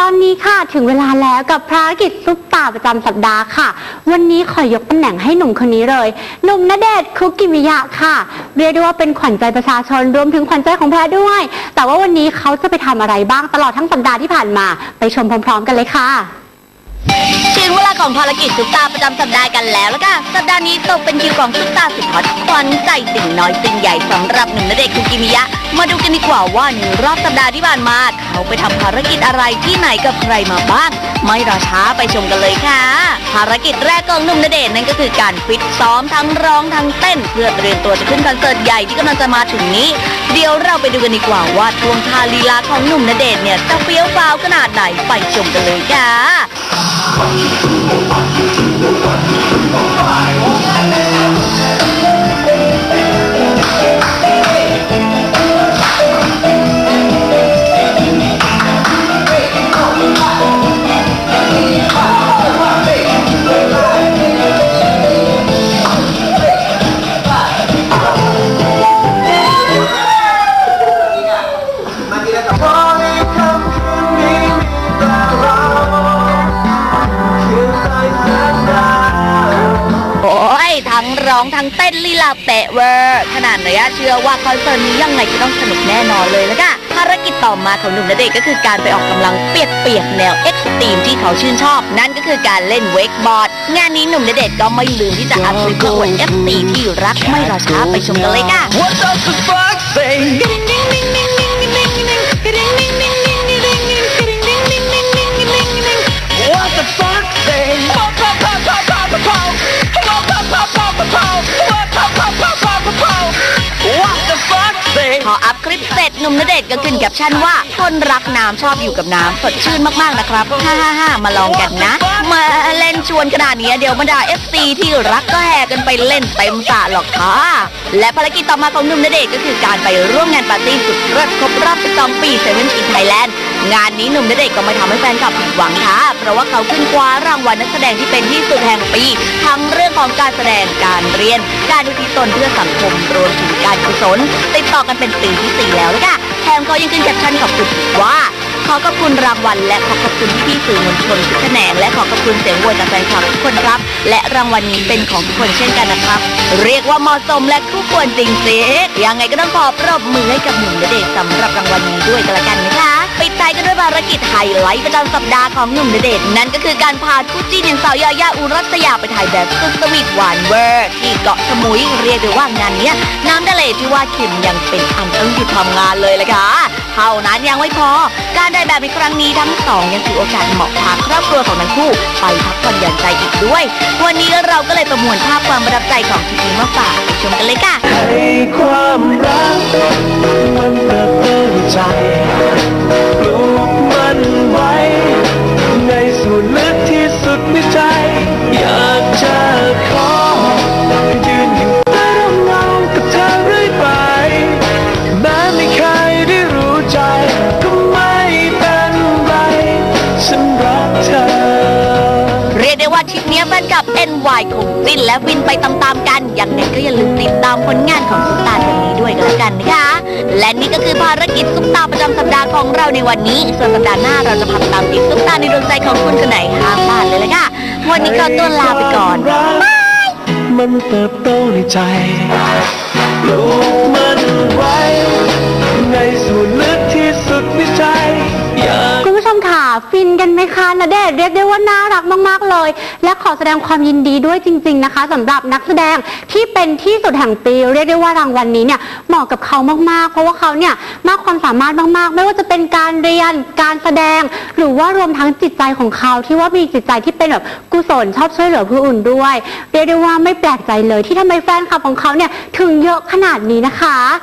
ตอนนี้ค่ะถึงเวลาแล้วกับภารกิจซุปตาประจำสัปดาห์ค่ะ วันนี้ขอยกตำแหน่งให้หนุ่มคนนี้เลย หนุ่มณเดชน์คุกิมิยะค่ะ เรียกได้ว่าเป็นขวัญใจประชาชนรวมถึงขวัญใจของแพรด้วย แต่ว่าวันนี้เขาจะไปทำอะไรบ้างตลอดทั้งสัปดาห์ที่ผ่านมา ไปชมพร้อม ๆ กันเลยค่ะ ถึงเวลาของภารกิจซุปตาประจำสัปดาห์กันแล้วแล้วค่ะสัปดาห์นี้ตกเป็นคิวของซุปตาสุดฮอตขวัญใจสิ่งน้อยสิ่งใหญ่สำหรับหนุ่มณเดชน์คุกิมิยะ มาดูกันดีกว่าว่าในรอบสัปดาห์ที่ผ่านมา เขาไปทำภารกิจอะไรที่ไหนกับใครมาบ้าง ไม่รอช้าไปชมกันเลยค่ะ ภารกิจแรกของหนุ่มณเดชน์นั่นก็คือการฟิตซ้อมทั้งร้องทั้งเต้น เพื่อเตรียมตัวจะขึ้นคอนเสิร์ตใหญ่ที่กำลังจะมาถึงนี้ เดี๋ยวเราไปดูกันดีกว่าว่าทวงท่าลีลาของหนุ่มณเดชน์เนี่ยจะเฟี้ยวฟ้าวขนาดไหนไปชมกันเลยค่ะ องทั้งเต้นลีลาเป๊ะเวอร์ขนาดเนยเชื่อว่าคอนเสิร์ตนี้ยังไงก็ต้องสนุกแน่นอนเลยแล้วค่ะภารกิจต่อมาของหนุ่มณเดชก็คือการไปออกกำลังเปียกๆแนวเอ็กซ์ตรีมที่เขาชื่นชอบ นั่นก็คือการเล่นเวกบอร์ด งานนี้หนุ่มณเดชก็ไม่ลืมที่จะอัพคลิปเพื่ออวดเอฟซีที่รักไม่รอช้าไปชมกันเลยค่ะ What does the fuck say? What the fuck say? พออัพคลิปเสร็จหนุ่มณเดชก็ขึ้นแคปชั่นว่าคนรักน้ำชอบอยู่กับน้ำสดชื่นมากๆนะครับฮ่าฮ่าฮ่ามาลองกันนะ มาเล่นชวนขนาดนี้เดี๋ยวบรรดา FC ที่รักก็แห่กันไปเล่นเต็มสระหรอกค่ะ และภารกิจต่อมาของหนุ่มณเดชก็คือการไปร่วมงานปาร์ตี้สุดเลิศครบรอบ 12 ปีเซเว่นอินไทยแลนด์ งานนี้หนุ่มณเดชน์ก็ไม่ทำให้แฟนคลับผิดหวังค่ะ เพราะว่าเขาขึ้นคว้ารางวัลนักแสดงที่เป็นที่สุดแห่งปี ทั้งเรื่องของการแสดงการเรียน การอุทิศตนเพื่อสังคมรวมถึงการกุศลติดต่อกันเป็นปีที่สี่แล้วนะคะแถมเขายังขึ้นแคปชั่นขอบคุณอีกว่าขอขอบคุณรางวัลและขอขอบคุณพี่ๆสื่อมวลชนทุกแขนงและขอขอบคุณเสียงโหวตจากแฟนคลับทุกคนครับ และรางวัลนี้เป็นของทุกคนเช่นกันนะครับ เรียกว่าเหมาะสมและคู่ควรจริงสิยังไงก็ต้องขอปรบมือให้กับหนุ่มณเดชน์สำหรับรางวัลนี้ด้วยกันละกันนะคะ ท้ายกันด้วยภารกิจไฮไลท์ประจำสัปดาห์ของหนุ่มณเดชน์นั่นก็คือการพาคู่จิ้นอย่างสาวยายาอุรัสยาไปถ่ายแบบสุดสวีทหวานเวอร์ที่เกาะสมุยเรียกได้ว่างานเนี้ยน้ำทะเลที่ว่าเข็มยังเป็นอันต้องหยุดทำงานเลยละค่ะเท่านั้นยังไม่พอ การได้แบบในครั้งนี้ทั้งสองยังถือโอกาสเหมาะพาครอบครัวของทั้งคู่ไปพักผ่อนหย่อนใจอีกด้วย วันนี้เราก็เลยประมวลภาพความประทับใจของทีมมาฝากไปชมกันเลยค่ะให้ความรักมันเติบโตใจ กับ NY คงฟินและฟินไปตามๆกันยังไงก็อย่าลืมติดตามผลงานของซุปตาคนนี้ด้วยกันแล้วกันนะคะ และนี่ก็คือภารกิจซุปตาประจำสัปดาห์ของเราในวันนี้ ส่วนสัปดาห์หน้าเราจะพาไปตามติดซุปตาในดวงใจของคุณคนไหนห้ามพลาดเลยละค่ะ วันนี้ก็ตัวลาไปก่อนมันเติบโตในใจปลูกมันไว้ ฟินกันไหมคะณเดชน์เรียกได้ว่าน่ารักมากๆเลย และขอแสดงความยินดีด้วยจริง ๆ นะคะสำหรับนักแสดงที่เป็นที่สุดแห่งปี เรียกได้ว่ารางวัลนี้เนี่ยเหมาะกับเขามากๆ เพราะว่าเขาเนี่ยมากความสามารถมากๆ ไม่ว่าจะเป็นการเรียนการแสดง หรือว่ารวมทั้งจิตใจของเขาที่ว่ามีจิตใจที่เป็นแบบกุศลชอบช่วยเหลือผู้อื่นด้วย เรียกได้ว่าไม่แปลกใจเลยที่ทำไมแฟนคลับของเขาเนี่ยถึงเยอะขนาดนี้นะคะ